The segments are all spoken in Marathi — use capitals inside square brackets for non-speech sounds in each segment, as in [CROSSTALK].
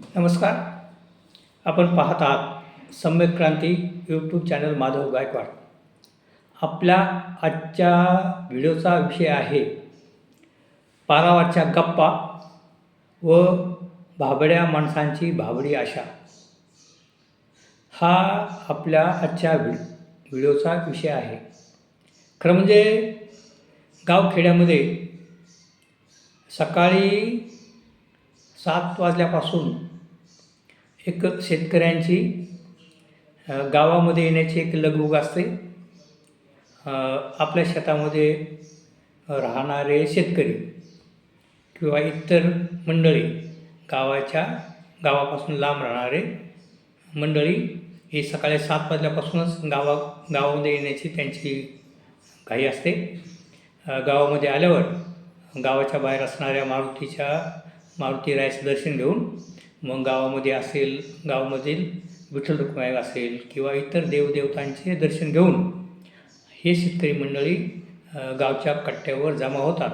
नमस्कार. आपण पाहत आहात सम्यक क्रांती यूट्यूब चॅनल माधव गायकवाड. आपल्या आजच्या व्हिडिओचा विषय आहे पारावारच्या गप्पा व भाबड्या माणसांची भाबडी आशा. हा आपल्या आजच्या व्हि व्हिडिओचा विषय आहे. खरं म्हणजे गावखेड्यामध्ये सकाळी सात वाजल्यापासून एक शेतकऱ्यांची गावामध्ये येण्याची एक लगबग असते. आपल्या शेतामध्ये राहणारे शेतकरी किंवा इतर मंडळी गावाच्या गावापासून लांब राहणारे मंडळी ही सकाळी सात वाजल्यापासूनच गावा गावामध्ये येण्याची त्यांची घाई असते. गावामध्ये आल्यावर गावाच्या बाहेर असणाऱ्या मारुतीच्या मारुती रायचं दर्शन घेऊन मग गावामध्ये असेल गावामधील विठ्ठल रुक्माई असेल किंवा इतर देवदेवतांचे दर्शन घेऊन हे शेतकरी मंडळी गावच्या कट्ट्यावर जमा होतात.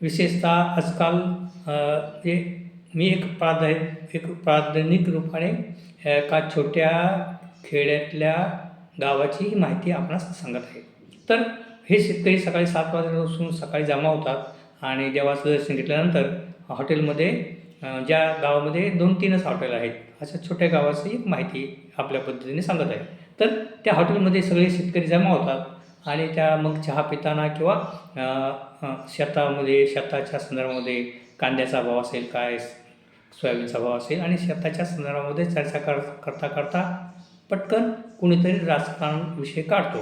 विशेषतः आजकाल जे मी एक प्राधा एक प्राधानिक रूपाने एका छोट्या खेड्यातल्या गावाची ही माहिती आपणास सांगत आहे. तर हे शेतकरी सकाळी सात वाजल्यापासून सकाळी जमा होतात आणि देवाचं दर्शन घेतल्यानंतर हॉटेलमध्ये ज्या गावामध्ये दोन तीनच हॉटेल आहेत अशा छोट्या गावाची एक माहिती आपल्या पद्धतीने सांगत आहे. तर त्या हॉटेलमध्ये सगळे शेतकरी जमा होतात आणि त्या मग चहा पिताना किंवा शेतामध्ये शेताच्या संदर्भामध्ये कांद्याचा भाव असेल काय सोयाबीनचा भाव असेल आणि शेताच्या संदर्भामध्ये चर्चा कर करता करता पटकन कुणीतरी राजकारण विषय काढतो.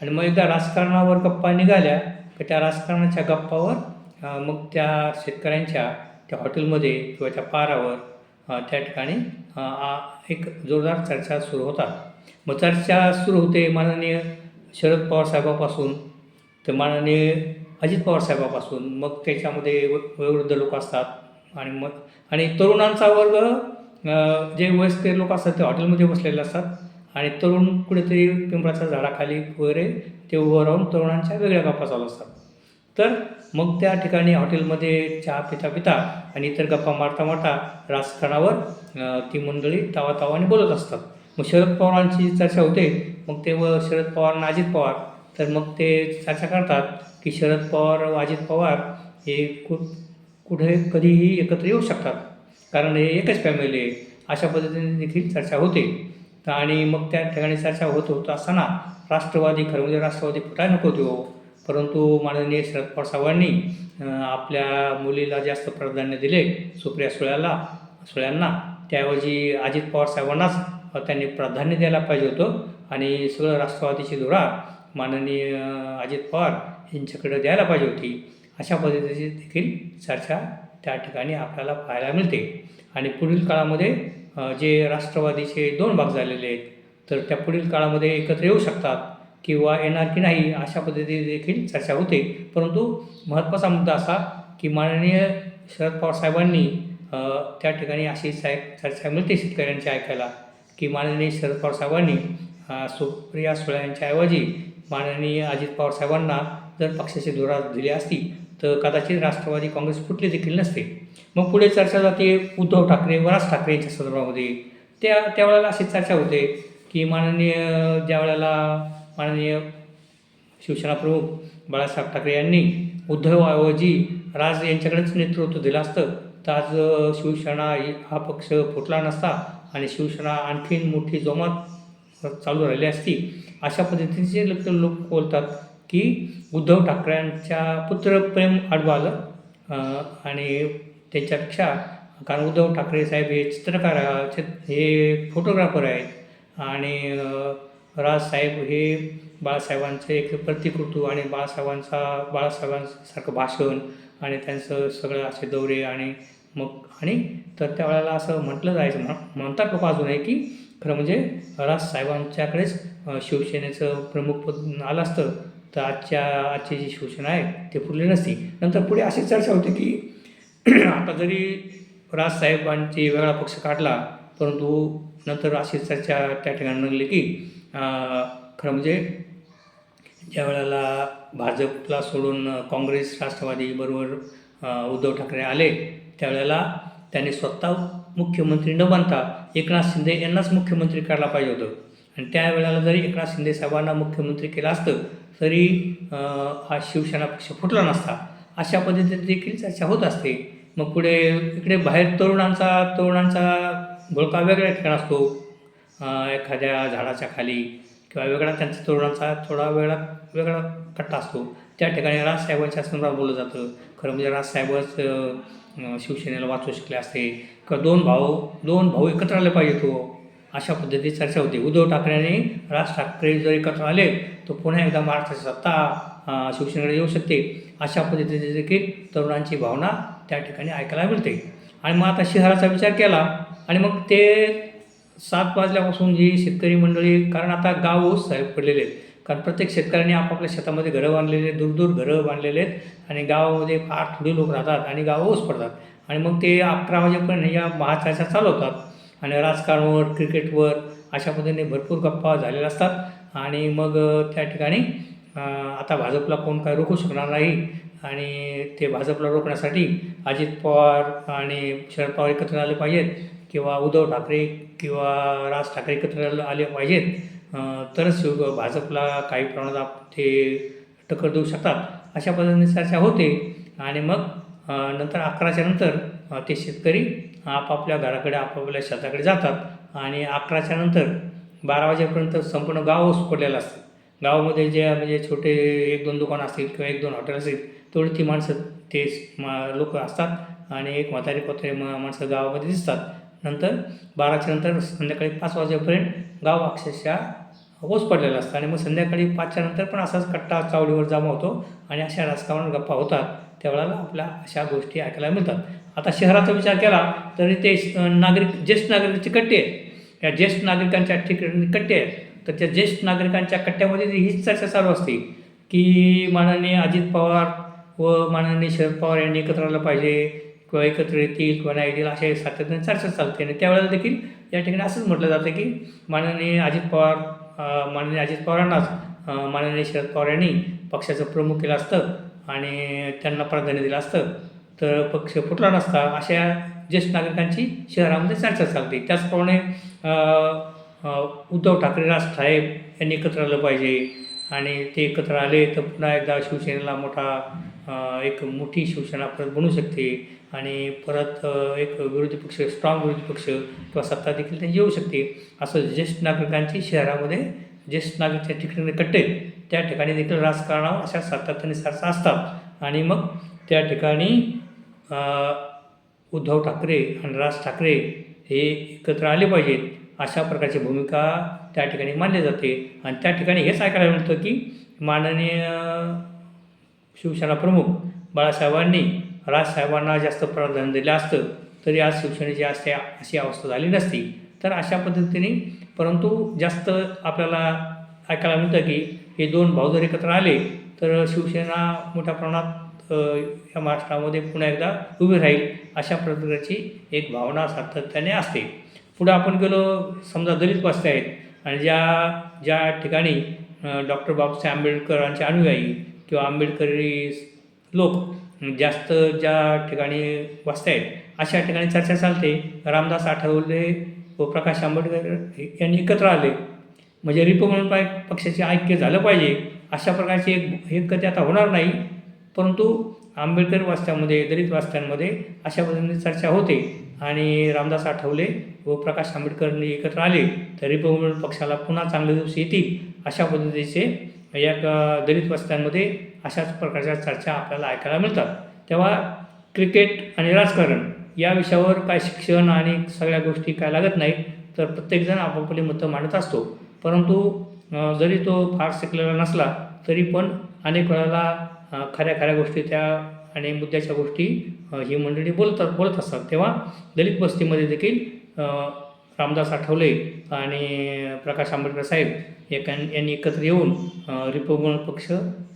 आणि मग एकदा राजकारणावर गप्पा निघाल्या तर त्या राजकारणाच्या गप्पावर मग त्या शेतकऱ्यांच्या त्या हॉटेलमध्ये किंवा त्या पारावर त्या ठिकाणी एक जोरदार चर्चा सुरू होतात. मग चर्चा सुरू होते माननीय शरद पवार साहेबापासून तर माननीय अजित पवार साहेबापासून. मग त्याच्यामध्ये वयोवृद्ध लोक असतात आणि मग आणि तरुणांचा वर्ग जे वयस्कर लोक असतात ते हॉटेलमध्ये बसलेले असतात. आणि तरुण कुठेतरी पिंपळाच्या झाडाखाली वगैरे ते उभं राहून तरुणांच्या वेगळ्या गप्पा चालू असतात. तर मग त्या ठिकाणी हॉटेलमध्ये चहा पिता पिता आणि इतर गप्पा मारता मारता राजकारणावर ती मंडळी तावा तावाने बोलत असतात. मग शरद पवारांची चर्चा होते. मग ते व शरद पवार आणि अजित पवार. तर मग ते चर्चा करतात की शरद पवार व अजित पवार हे कु कुठे कधीही एकत्र येऊ शकतात. कारण हे एकच फॅमिली आहे. अशा पद्धतीने देखील चर्चा होते. तर आणि मग त्या ठिकाणी चर्चा होत होत असताना राष्ट्रवादी खरं म्हणजे राष्ट्रवादी फुटायला नको देऊ. परंतु माननीय शरद पवार साहेबांनी आपल्या मुलीला जास्त प्राधान्य दिले सुप्रिया सुळ्याला सुळ्यांना. त्याऐवजी अजित पवार साहेबांनाच त्यांनी प्राधान्य द्यायला पाहिजे होतं आणि सगळं राष्ट्रवादीची धुरा माननीय अजित पवार यांच्याकडे द्यायला पाहिजे होती. अशा पद्धतीची देखील चर्चा त्या ठिकाणी आपल्याला पाहायला मिळते. आणि पुढील काळामध्ये जे राष्ट्रवादीचे दोन भाग झालेले आहेत तर त्या पुढील काळामध्ये एकत्र येऊ शकतात. किंवा येणार की नाही अशा पद्धतीने देखील चर्चा होते. परंतु महत्त्वाचा मुद्दा असा की माननीय शरद पवार साहेबांनी त्या ठिकाणी अशी साहेब चर्चा मिळते शेतकऱ्यांच्या ऐकायला की माननीय शरद पवार साहेबांनी सुप्रिया सुळे यांच्याऐवजी माननीय अजित पवार साहेबांना जर पक्षाची धुरा दिली असती तर कदाचित राष्ट्रवादी काँग्रेस फुटली देखील नसते. मग पुढे चर्चा जाते उद्धव ठाकरे व राज ठाकरे यांच्या संदर्भामध्ये. त्या त्यावेळेला अशी चर्चा होते की माननीय ज्या वेळेला माननीय शिवसेना प्रमुख बाळासाहेब ठाकरे यांनी उद्धवऐवजी राज यांच्याकडेच नेतृत्व दिलं असतं. तर आज शिवसेना ही- हा पक्ष फुटला नसता आणि शिवसेना आणखीन मोठी जोमात चालू राहिली असती अशा पद्धतीचे लोक लोक बोलतात की उद्धव ठाकरेंच्या पुत्र प्रेम आडवं आलं आणि त्याच्यापेक्षा कारण उद्धव ठाकरे साहेब हे चित्रकार हे फोटोग्राफर आहेत आणि राजसाहेब हे बाळासाहेबांचे एक प्रतिकृतू आणि बाळासाहेबांचा बाळासाहेबांसारखं भाषण आणि त्यांचं सगळं असे दौरे आणि मग आणि तर त्यावेळेला असं म्हटलं जायचं. म्हण म्हणतात लोक आहे की खरं म्हणजे राजसाहेबांच्याकडेच शिवसेनेचं प्रमुख पद आलं असतं. तर आजच्या आजची जी शिवसेना आहे ते पुरली नसती. नंतर पुढे अशी चर्चा होती की [CLEARS THROAT] आता जरी राजसाहेबांची वेगळा पक्ष काढला परंतु नंतर अशी चर्चा त्या ठिकाणी निघली की खरं म्हणजे ज्या वेळेला भाजपला सोडून काँग्रेस राष्ट्रवादी बरोबर उद्धव ठाकरे आले त्यावेळेला त्यांनी स्वतः मुख्यमंत्री न बनता एकनाथ शिंदे यांनाच मुख्यमंत्री करायला पाहिजे होतं. आणि त्यावेळेला जरी एकनाथ शिंदे साहेबांना मुख्यमंत्री केलं असतं तरी हा शिवसेना पक्ष फुटला नसता. अशा पद्धतीने देखील चर्चा होत असते. मग पुढे इकडे बाहेर तरुणांचा तरुणांचा भोळका वेगळ्या ठिकाण असतो. एखाद्या झाडाच्या खाली किंवा वेगळा त्यांचा तरुणांचा थोडा वेगळा वेगळा कट्टा असतो. त्या ठिकाणी राजसाहेबांच्या संदर्भात बोललं जातं. खरं म्हणजे राजसाहेबच शिवसेनेला वाचू शकले असते. किंवा दोन भाऊ दोन भाऊ एकत्र आले पाहिजे तो. अशा पद्धतीची चर्चा होती. उद्धव ठाकरेंनी राज ठाकरे जर एकत्र आले तर पुन्हा एकदा महाराष्ट्राची सत्ता शिवसेनेकडे येऊ शकते. अशा पद्धतीने देखील तरुणांची भावना त्या ठिकाणी ऐकायला मिळते. आणि मग आता शहराचा विचार केला आणि मग ते सात वाजल्यापासून जी शेतकरी मंडळी कारण आता गाव ओस साहेब पडलेले आहेत. कारण प्रत्येक शेतकऱ्याने आपापल्या शेतामध्ये घरं बांधलेले आहेत, दूरदूर घरं बांधलेले आहेत आणि गावामध्ये फार थोडे लोक राहतात आणि गाव ओस पडतात. आणि मग ते अकरा वाजेपर्यंत या महाचर्चा चालवतात आणि राजकारणावर क्रिकेटवर अशा पद्धतीने भरपूर गप्पा झालेल्या असतात. आणि मग त्या ठिकाणी आता भाजपला कोण काय रोखू शकणार नाही आणि ते भाजपला रोखण्यासाठी अजित पवार आणि शरद पवार एकत्र आले पाहिजेत. किंवा उद्धव ठाकरे किंवा राज ठाकरे एकत्र आले- पाहिजेत तरच शिव भाजपला काही प्रमाणात आप- ते टक्कर देऊ शकतात. अशा पद्धतीने चर्चा होते आणि मग नंतर अकराच्या नंतर ते शेतकरी आपापल्या घराकडे आपापल्या शेताकडे जातात आणि अकराच्या नंतर बारा वाजेपर्यंत संपूर्ण गाव पडलेलं असतं. गावामध्ये जे म्हणजे छोटे एक दोन दुकान असतील किंवा एक दोन हॉटेल असतील तेवढी ती माणसं ते लोक असतात आणि एक म्हातारी कोतारी माणसं गावामध्ये दिसतात. नंतर बाराच्या नंतर संध्याकाळी पाच वाजेपर्यंत गाव अक्षरशः ओस पडलेला असतं. आणि मग संध्याकाळी पाचच्या नंतर पण असाच कट्टा चावडीवर जमा होतो आणि अशा राजकारणावर गप्पा होतात. त्यावेळेला आपल्या अशा गोष्टी ऐकायला मिळतात. आता शहराचा विचार केला तरी ते नागरिक ज्येष्ठ नागरिकांचे कट्टे आहेत. या ज्येष्ठ नागरिकांच्या ठिकाणी कट्टे आहेत. तर त्या ज्येष्ठ नागरिकांच्या कट्ट्यामध्ये हीच चर्चा चालू असते की माननीय अजित पवार व माननीय शरद पवार यांनी एकत्र आलं पाहिजे. किंवा एकत्र येतील किंवा नाही येतील अशा सातत्याने चर्चा चालते. आणि त्यावेळेला देखील या ठिकाणी असंच म्हटलं जातं की माननीय अजित पवार माननीय अजित पवारांनाच माननीय शरद पवार यांनी पक्षाचं प्रमुख केलं असतं आणि त्यांना प्राधान्य दिलं असतं. तर पक्ष फुटला नसता अशा ज्येष्ठ नागरिकांची शहरामध्ये चर्चा चालते. त्याचप्रमाणे उद्धव ठाकरे राज साहेब यांनी एकत्र आलं पाहिजे. आणि ते एकत्र आले तर पुन्हा एकदा शिवसेनेला मोठा एक मोठी शिवसेना परत बनू शकते आणि परत एक विरोधी पक्ष स्ट्रॉंग विरोधी पक्ष किंवा सत्ता देखील त्यांची येऊ शकते. असं ज्येष्ठ नागरिकांची शहरामध्ये ज्येष्ठ नागरिकच्या ठिकाणी कट्टे आहेत, त्या ठिकाणी देखील राजकारणावर अशा सातत्याने सारसा असतात. आणि मग त्या ठिकाणी उद्धव ठाकरे आणि राज ठाकरे हे एकत्र आले पाहिजेत. अशा प्रकारची भूमिका त्या ठिकाणी मानली जाते. आणि त्या ठिकाणी हेच ऐकायला मिळतं की माननीय शिवसेना प्रमुख बाळासाहेबांनी राजसाहेबांना जास्त प्राधान्य दिलं असतं तरी आज शिवसेनेची अशी अशी अवस्था झाली नसती. तर अशा पद्धतीने परंतु जास्त आपल्याला ऐकायला मिळतं की हे दोन भाऊ जर एकत्र आले तर शिवसेना मोठ्या प्रमाणात या महाराष्ट्रामध्ये पुन्हा एकदा उभी राहील अशा प्रकारची एक भावना सातत्याने असते. पुढं आपण गेलो समजा दलित वस्त्या आहेत आणि ज्या ज्या ठिकाणी डॉक्टर बाबासाहेब आंबेडकरांचे अनुयायी किंवा आंबेडकरी लोक जास्त ज्या ठिकाणी वस्त्या आहेत अशा ठिकाणी चर्चा चालते. रामदास आठवले व प्रकाश आंबेडकर यांनी एकत्र आले. म्हणजे रिपब्लिकन पक्षाचे ऐक्य झालं पाहिजे. अशा प्रकारचे एक एक गती आता होणार नाही. परंतु आंबेडकर वास्त्यामध्ये दलित वास्त्यांमध्ये अशा पद्धतीने चर्चा होते. आणि रामदास आठवले व प्रकाश आंबेडकरांनी एकत्र आले तर रिपब्लिकन पक्षाला पुन्हा चांगले दिवस येतील अशा पद्धतीचे या दलित वस्त्यांमध्ये अशाच प्रकारच्या चर्चा आपल्याला ऐकायला मिळतात. तेव्हा क्रिकेट आणि राजकारण या विषयावर काय शिक्षण आणि सगळ्या गोष्टी काय लागत नाहीत तर प्रत्येकजण आपापली मतं मांडत असतो. परंतु जरी तो फार शिकलेला नसला तरी पण अनेक वेळेला खऱ्या खऱ्या गोष्टी त्या आणि मुद्द्याच्या गोष्टी ही मंडळी बोलतात बोलत असतात. तेव्हा दलित बस्तीमध्ये देखील रामदास आठवले आणि प्रकाश आंबेडकर साहेब एका यांनी एकत्र येऊन रिपब्लिकन पक्ष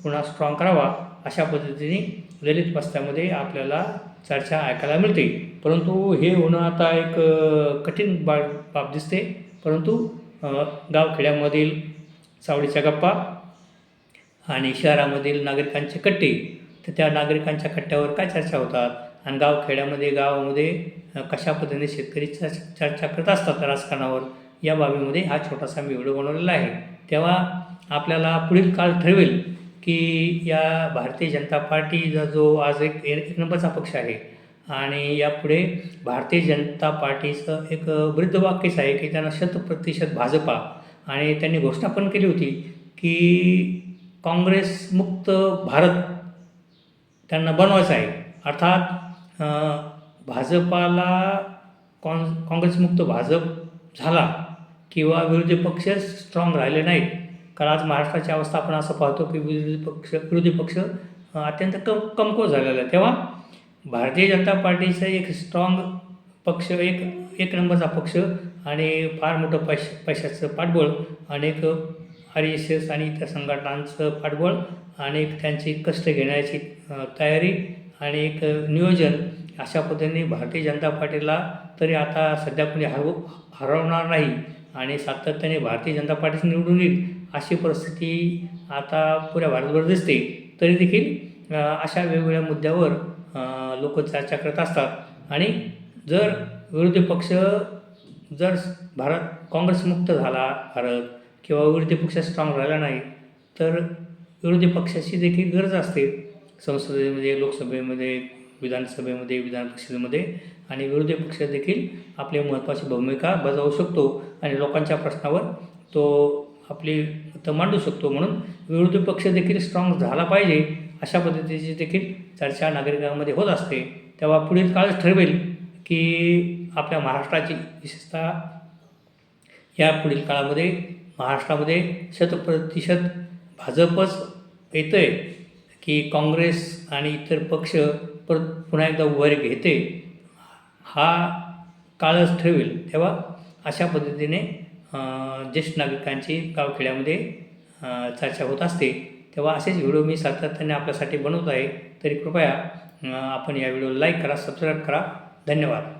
पुन्हा स्ट्रॉंग करावा अशा पद्धतीने दलित बस्त्यामध्ये आपल्याला चर्चा ऐकायला मिळते. परंतु हे होणं आता एक कठीण बा बाब दिसते. परंतु गावखेड्यामधील सावळीच्या गप्पा आणि शहरामधील नागरिकांचे कट्टे तर त्या नागरिकांच्या कट्ट्यावर काय चर्चा होतात? आणि गावखेड्यामध्ये गावामध्ये कशा पद्धतीने शेतकरी चर्च चर्चा करत असतात राजकारणावर? या बाबीमध्ये हा छोटासा मी व्हिडिओ बनवलेला आहे. तेव्हा आपल्याला पुढील काळ ठरवेल की या भारतीय जनता पार्टीचा जो आज एक एक नंबरचा पक्ष आहे आणि यापुढे भारतीय जनता पार्टीचं एक वृद्ध वाक्यच आहे की त्यांना शतप्रतिशत भाजपा. आणि त्यांनी घोषणा पण केली होती की काँग्रेसमुक्त भारत त्यांना बनवायचं आहे. अर्थात भाजपाला कॉन काँग्रेसमुक्त भाजप झाला किंवा विरोधी पक्ष स्ट्रॉंग राहिले नाहीत. कारण आज महाराष्ट्राची अवस्था आपण असं पाहतो की विरोधी पक्ष विरोधी पक्ष अत्यंत कम कमकुवत झालेला आहे तेव्हा भारतीय जनता पार्टीचं एक स्ट्रॉंग पक्ष एक एक नंबरचा पक्ष आणि फार मोठं पैश पैशाचं पाठबळ आणि एक आर एस एस आणि इतर संघटनांचं पाठबळ आणि एक त्यांची कष्ट घेण्याची तयारी आणि एक नियोजन अशा पद्धतीने भारतीय जनता पार्टीला तरी आता सध्या कोणी हरव हरवणार नाही आणि सातत्याने भारतीय जनता पार्टीच निवडून येईल अशी परिस्थिती आता पुऱ्या भारतभर दिसते. तरी देखील अशा वेगवेगळ्या मुद्द्यावर लोक चर्चा करत असतात आणि जर विरोधी पक्ष जर भारत काँग्रेसमुक्त झाला भारत किंवा विरोधी पक्ष स्ट्रॉंग राहिला नाही तर विरोधी पक्षाची देखील गरज असते. संसदेमध्ये लोकसभेमध्ये विधानसभेमध्ये विधान परिषदेमध्ये आणि विरोधी पक्ष देखील आपली महत्त्वाची भूमिका बजावू शकतो आणि लोकांच्या प्रश्नावर तो आपली मतं मांडू शकतो. म्हणून विरोधी पक्ष देखील स्ट्रॉंग झाला पाहिजे अशा पद्धतीची देखील चर्चा नागरिकांमध्ये होत असते. तेव्हा पुढील काळच ठरवेल की आपल्या महाराष्ट्राची विशेषतः या पुढील काळामध्ये महाराष्ट्रामध्ये शतप्रतिशत भाजपच येतं आहे की काँग्रेस आणि इतर पक्ष परत पुन्हा एकदा उभारी घेते. हा काळच ठेवेल तेव्हा अशा पद्धतीने ज्येष्ठ नागरिकांची गावखेड्यामध्ये चर्चा होत असते. तेव्हा असेच व्हिडिओ मी सातत्याने आपल्यासाठी बनवत आहे. तरी कृपया आपण या व्हिडिओला लाईक करा सबस्क्राईब करा. धन्यवाद.